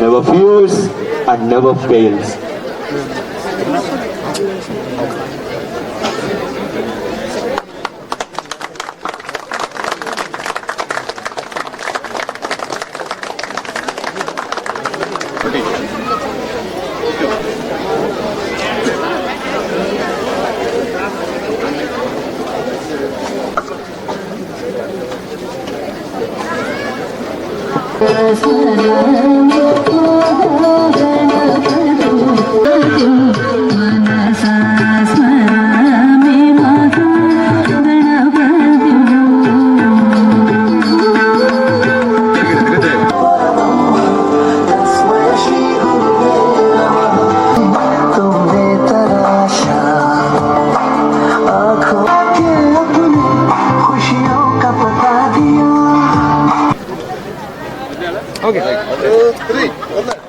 never fears and never fails. Hãy subscribe cho Три. Одна.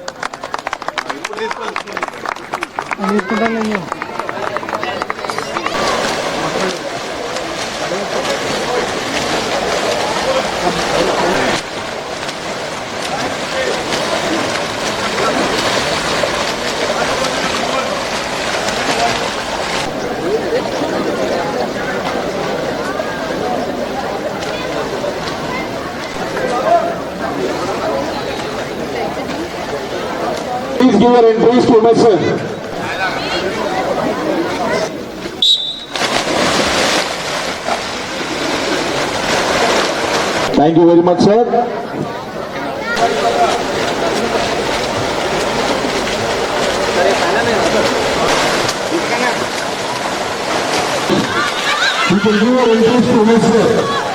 Please give your entries to Mr. Thank you very much, sir. You can give your entries to Mr.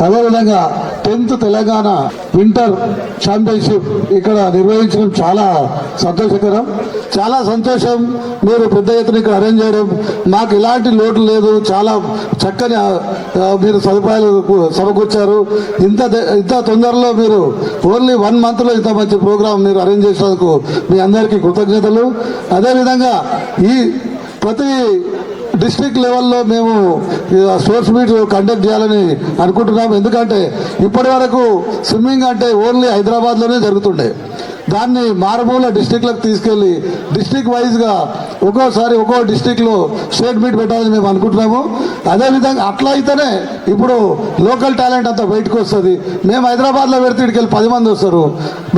అదేవిధంగా tenth Telangana winter championship ఇక్కడ నిర్వహించడం చాలా సంతోషకరం. చాలా సంతోషం. మీరు పెద్ద ఎత్తున ఇక్కడ అరేంజ్ చేయడం. మాకు ఎలాంటి లోటు లేదు. చాలా చక్కని మీరు సదుపాయాలు సమకూర్చారు. ఇంత ఇంత తొందరలో మీరు ఓన్లీ వన్ మంత్లో ఇంత మంచి ప్రోగ్రాం మీరు అరేంజ్ చేసినందుకు మీ అందరికీ కృతజ్ఞతలు. అదేవిధంగా ఈ ప్రతి డిస్ట్రిక్ట్ లెవెల్లో మేము స్పోర్ట్స్ మీట్ కండక్ట్ చేయాలని అనుకుంటున్నాము. ఎందుకంటే ఇప్పటి వరకు స్విమ్మింగ్ అంటే ఓన్లీ హైదరాబాద్లోనే జరుగుతుండే. దాన్ని మారుమూల డిస్టిక్లకు తీసుకెళ్ళి డిస్టిక్ వైజ్గా ఒక్కోసారి ఒక్కో డిస్టిక్లో స్టేట్ మీట్ పెట్టాలని మేము అనుకుంటున్నాము. అదేవిధంగా అట్లా అయితేనే ఇప్పుడు లోకల్ టాలెంట్ అంతా బయటకు వస్తుంది. మేము హైదరాబాద్లో పెడితే ఇక్కడికి వెళ్ళి పది మంది వస్తారు.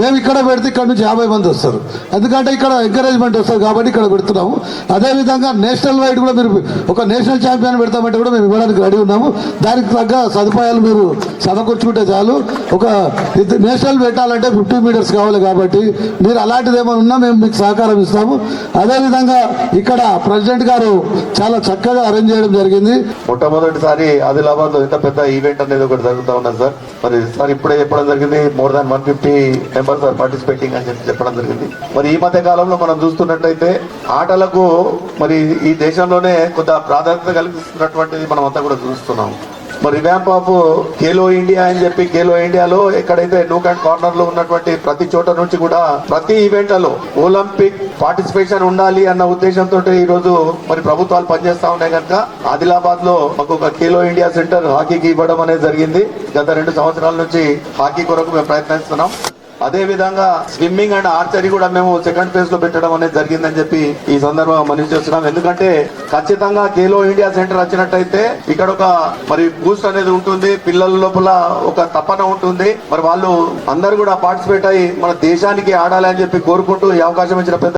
మేము ఇక్కడ పెడితే ఇక్కడ నుంచి యాభై మంది వస్తారు. ఎందుకంటే ఇక్కడ ఎంకరేజ్మెంట్ వస్తుంది కాబట్టి ఇక్కడ పెడుతున్నాము. అదేవిధంగా నేషనల్ వైడ్ కూడా మీరు ఒక నేషనల్ ఛాంపియన్ పెడతామంటే కూడా మేము ఇవ్వడానికి రెడీ ఉన్నాము. దానికి తగ్గ సదుపాయాలు మీరు సమకూర్చుకుంటే చాలు. ఒక ఇది నేషనల్ పెట్టాలంటే ఫిఫ్టీ మీటర్స్ కావాలి కాబట్టి మీరు అలాంటిది ఏమైనా ఉన్నా మేము మీకు సహకారం ఇస్తాము. అదేవిధంగా ఇక్కడ ప్రెసిడెంట్ గారు చాలా చక్కగా అరేంజ్ చేయడం జరిగింది. మొట్టమొదటిసారి ఆదిలాబాద్లో ఇంత పెద్ద ఈవెంట్ అనేది ఒకటి జరుగుతూ ఉన్నది సార్. మరి సార్ ఇప్పుడే చెప్పడం జరిగింది more than one fifty members are participating అని చెప్పి చెప్పడం జరిగింది. మరి ఈ మధ్య కాలంలో మనం చూస్తున్నట్టయితే ఆటలకు మరి ఈ దేశంలోనే కొంత ప్రాధాన్యత కలిగిస్తున్నటువంటిది మనం అంతా కూడా చూస్తున్నాం. మరి రివ్యాంప్ ఆఫ్ ఖేలో ఇండియా అని చెప్పి ఖేలో ఇండియాలో ఎక్కడైతే నూక్ అండ్ కార్నర్లో ఉన్నటువంటి ప్రతి చోట నుంచి కూడా ప్రతి ఈవెంట్లలో ఒలింపిక్ పార్టిసిపేషన్ ఉండాలి అన్న ఉద్దేశంతో ఈ రోజు మరి ప్రభుత్వాలు పనిచేస్తా ఉన్నాయి కనుక ఆదిలాబాద్లో మాకు ఒక ఖేలో ఇండియా సెంటర్ హాకీకి ఇవ్వడం అనేది జరిగింది. గత రెండు సంవత్సరాల నుంచి హాకీ కొరకు మేము ప్రయత్నిస్తున్నాం. అదే విధంగా స్విమ్మింగ్ అండ్ ఆర్చరీ కూడా మేము సెకండ్ ఫేజ్లో పెట్టడం అనేది జరిగిందని చెప్పి ఈ సందర్భంగా మనం చేస్తున్నాం. ఎందుకంటే ఖచ్చితంగా ఖేలో ఇండియా సెంటర్ వచ్చినట్టయితే ఇక్కడ ఒక మరి బూస్ట్ అనేది ఉంటుంది. పిల్లల లోపల ఒక తపన ఉంటుంది. మరి వాళ్ళు అందరూ కూడా పార్టిసిపేట్ అయ్యి మన దేశానికి ఆడాలి అని చెప్పి కోరుకుంటూ ఈ అవకాశం ఇచ్చిన పెద్ద